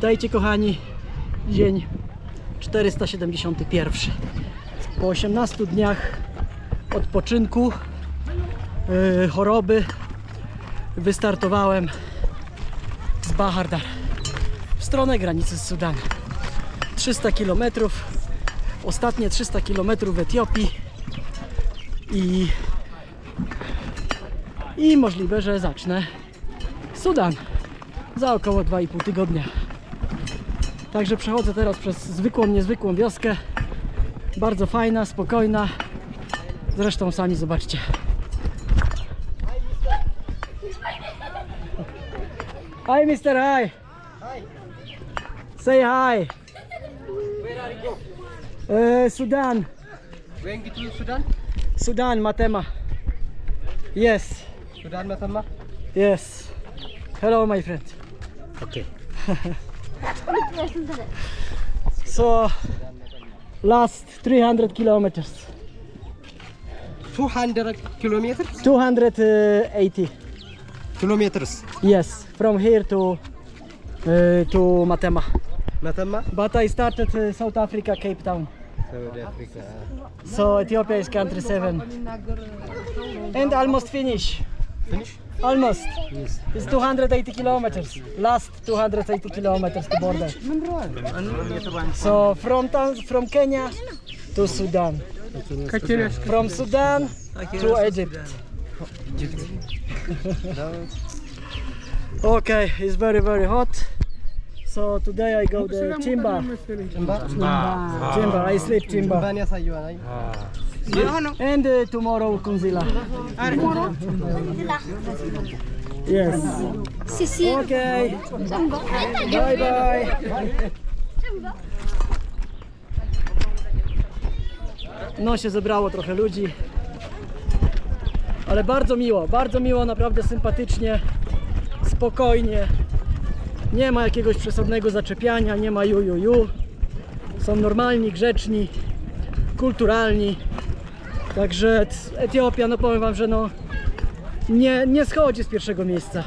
Witajcie kochani. Dzień 471. Po 18 dniach odpoczynku, yy, choroby wystartowałem z Bahardar w stronę granicy z Sudanem. 300 km, ostatnie 300 km w Etiopii i, i możliwe, że zacznę Sudan za około 2,5 tygodnia. Także przechodzę teraz przez zwykłą, niezwykłą wioskę. Bardzo fajna, spokojna. Zresztą sami zobaczcie. Hi Mr. Hi. Say hi. Where are you? Uh, Sudan. Going to Sudan? Sudan, Matema. Yes. Sudan Matama? Yes. Hello my friend. Okay. So last 300 kilometers. 200 kilometers? 280. Kilometers. Yes, from here to uh, to Matema. Matama? But I started uh, South Africa, Cape Town. South Africa. So Ethiopia is country seven. And almost finish. Finish? Almost. Yes. It's 280 kilometers. Last 280 kilometers to border. So from Tan- from Kenya to Sudan. From Sudan to Egypt. Okay, it's very very hot. So today I go the Chimba. Chimba, I sleep Chimba. Sayuan ay. And uh, tomorrow Kunzila. Yes. Okay. Bye bye. No się zebrało trochę ludzi. Ale bardzo miło, bardzo miło, naprawdę sympatycznie, spokojnie. Nie ma jakiegoś przesadnego zaczepiania, nie ma ju, ju, ju. Są normalni, grzeczni, kulturalni. Także Etiopia, no powiem wam, że no nie, nie schodzi z pierwszego miejsca.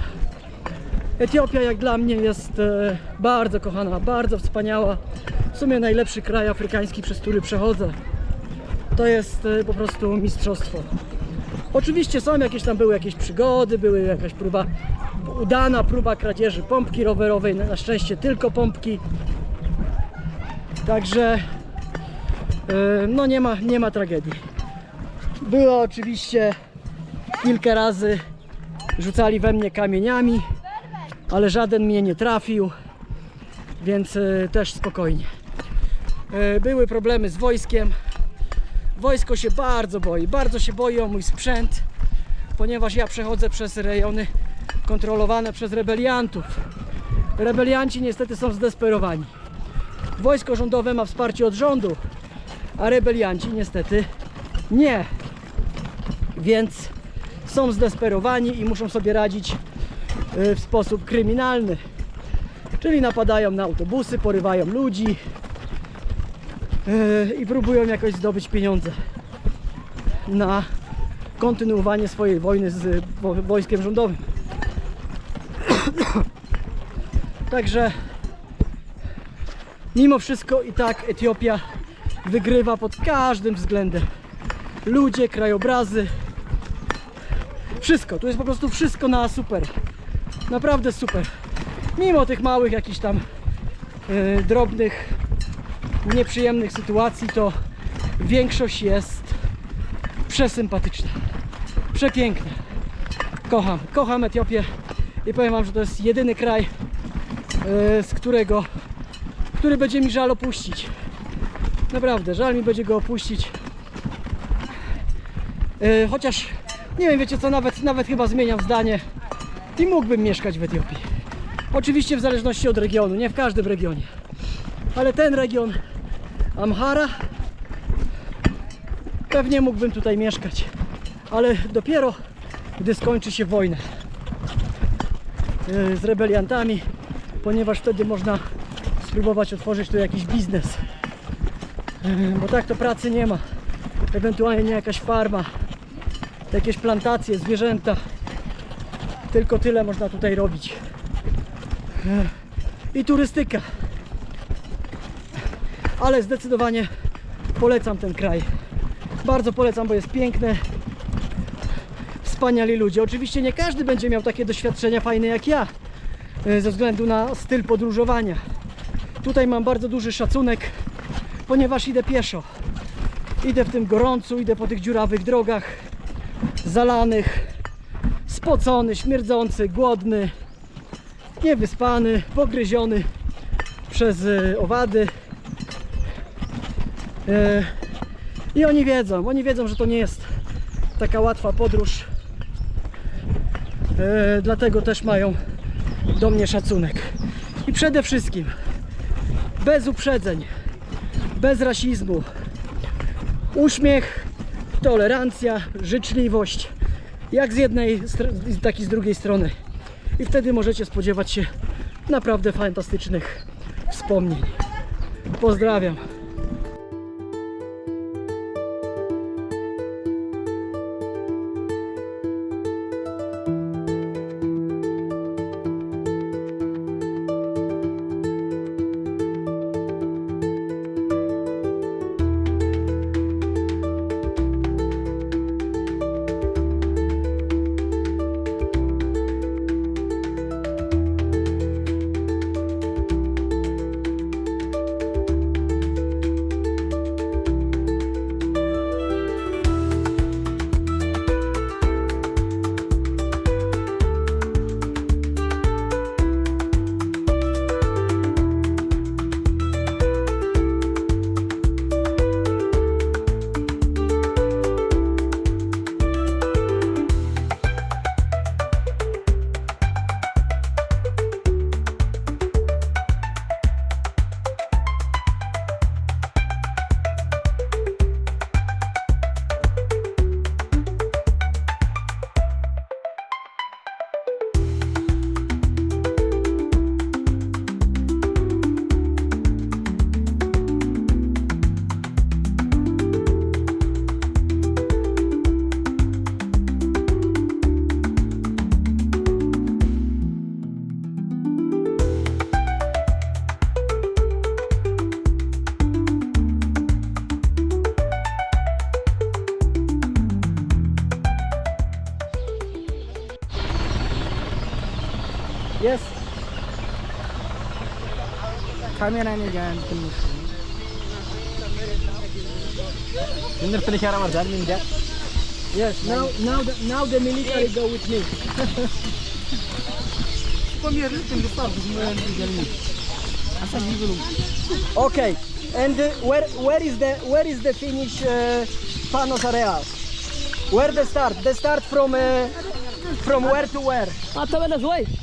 Etiopia jak dla mnie jest e, bardzo kochana, bardzo wspaniała. W sumie najlepszy kraj afrykański, przez który przechodzę. To jest e, po prostu mistrzostwo. Oczywiście są jakieś tam były jakieś przygody, były jakaś próba, udana próba kradzieży pompki rowerowej, na szczęście tylko pompki. Także e, no nie ma, nie ma tragedii. Było oczywiście kilka razy rzucali we mnie kamieniami, ale żaden mnie nie trafił, więc e, też spokojnie. E, Były problemy z wojskiem. Wojsko się bardzo boi, bardzo się boi o mój sprzęt, ponieważ ja przechodzę przez rejony kontrolowane przez rebeliantów. Rebelianci niestety są zdesperowani. Wojsko rządowe ma wsparcie od rządu, a rebelianci niestety nie. Więc są zdesperowani i muszą sobie radzić y, w sposób kryminalny. Czyli napadają na autobusy, porywają ludzi y, i próbują jakoś zdobyć pieniądze na kontynuowanie swojej wojny z wo- wojskiem rządowym. Także mimo wszystko i tak Etiopia wygrywa pod każdym względem. Ludzie, krajobrazy, wszystko, tu jest po prostu wszystko na super. Naprawdę super. Mimo tych małych jakichś tam e, drobnych, nieprzyjemnych sytuacji, to większość jest przesympatyczna. Przepiękna. Kocham, kocham Etiopię i powiem wam, że to jest jedyny kraj, e, z którego, który będzie mi żal opuścić. Naprawdę, żal mi będzie go opuścić. E, chociaż nie wiem, wiecie co, nawet, nawet chyba zmieniam zdanie i mógłbym mieszkać w Etiopii. Oczywiście w zależności od regionu, nie w każdym regionie. Ale ten region Amhara pewnie mógłbym tutaj mieszkać. Ale dopiero gdy skończy się wojna e, z rebeliantami, ponieważ wtedy można spróbować otworzyć tu jakiś biznes. E, Bo tak to pracy nie ma. Ewentualnie nie jakaś farma, jakieś plantacje, zwierzęta. Tylko tyle można tutaj robić. i turystyka. Ale zdecydowanie polecam ten kraj. Bardzo polecam, bo jest piękny. Wspaniali ludzie. Oczywiście nie każdy będzie miał takie doświadczenia fajne jak ja, e, ze względu na styl podróżowania. Tutaj mam bardzo duży szacunek, ponieważ idę pieszo. Idę w tym gorącu, idę po tych dziurawych drogach, zalanych, spocony, śmierdzący, głodny, niewyspany, pogryziony przez e, owady. E, I oni wiedzą, oni wiedzą, że to nie jest taka łatwa podróż. E, dlatego też mają do mnie szacunek. I przede wszystkim bez uprzedzeń, bez rasizmu, uśmiech, tolerancja, życzliwość, jak z jednej, tak i z drugiej strony. I wtedy możecie spodziewać się naprawdę fantastycznych wspomnień. Pozdrawiam. Yes. Kameranya jangan penuh. Bener finish our dad min. Yes, now now the, now the military go with me. Pemirsa tinggal start sembilan tiga ini. Asal ni belum. Okay. And uh, where where is the where is the finish uh, Panos Areal? Where the start? The start from uh, from where to where? Mata mana suai?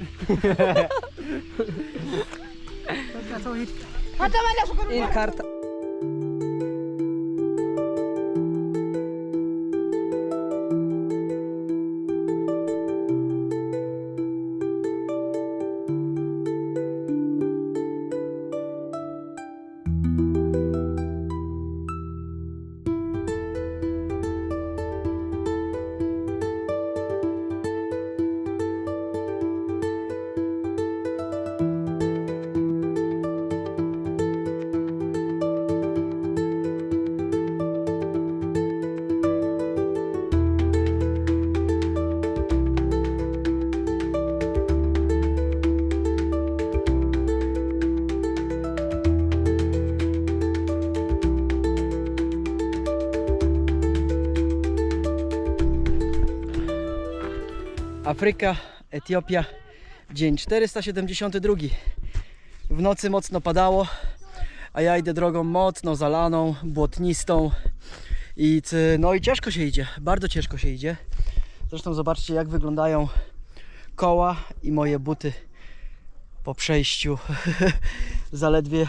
ተመለሱ። Afryka, Etiopia, dzień 472. W nocy mocno padało, a ja idę drogą mocno zalaną, błotnistą i no i ciężko się idzie, bardzo ciężko się idzie. Zresztą zobaczcie jak wyglądają koła i moje buty po przejściu zaledwie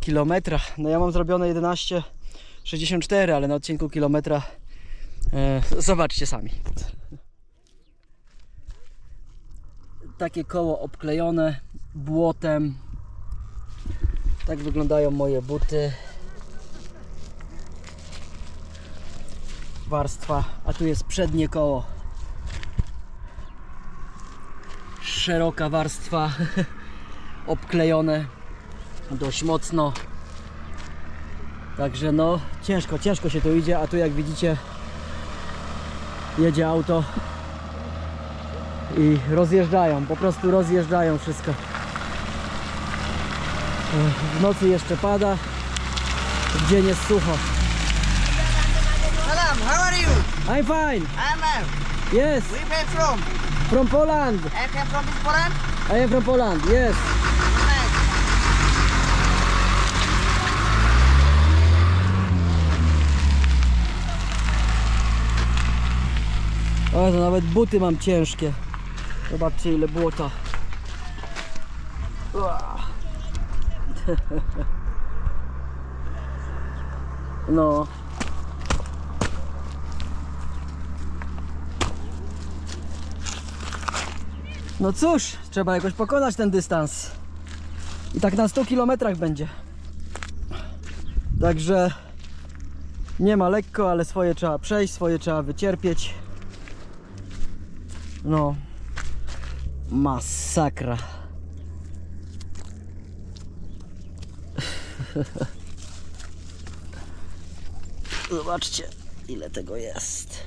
kilometra. No ja mam zrobione 11,64, ale na odcinku kilometra e, zobaczcie sami. Takie koło obklejone błotem. Tak wyglądają moje buty. Warstwa, a tu jest przednie koło. Szeroka warstwa, obklejone dość mocno. Także no, ciężko, ciężko się tu idzie, a tu jak widzicie jedzie auto i rozjeżdżają, po prostu rozjeżdżają wszystko. W nocy jeszcze pada, w dzień jest sucho. Salam, how are you? I'm fine, I'm uh, yes, where you from? from Poland. I came from Poland. I am from Poland, yes. O, to nawet buty mam ciężkie. Zobaczcie ile błota. No. No cóż, trzeba jakoś pokonać ten dystans. I tak na 100 kilometrach będzie. Także nie ma lekko, ale swoje trzeba przejść, swoje trzeba wycierpieć. No. Masakra. Zobaczcie, ile tego jest.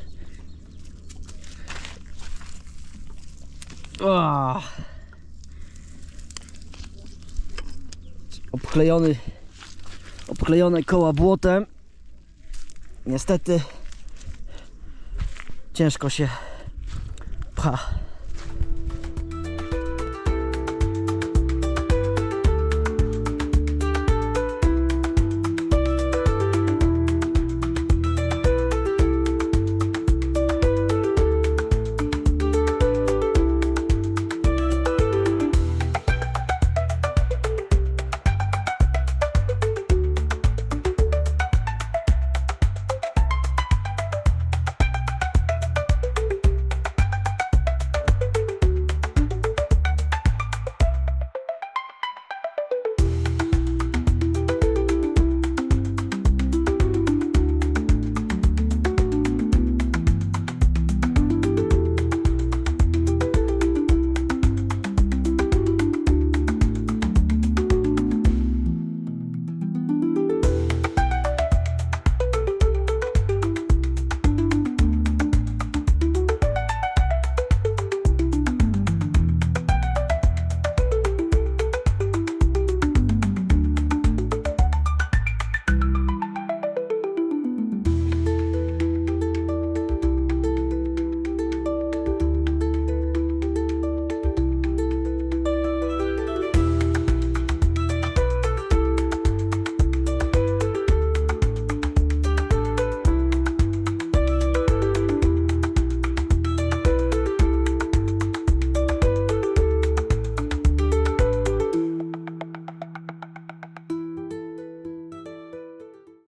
Ah. Obklejony, obklejone koła błotem. Niestety ciężko się pcha.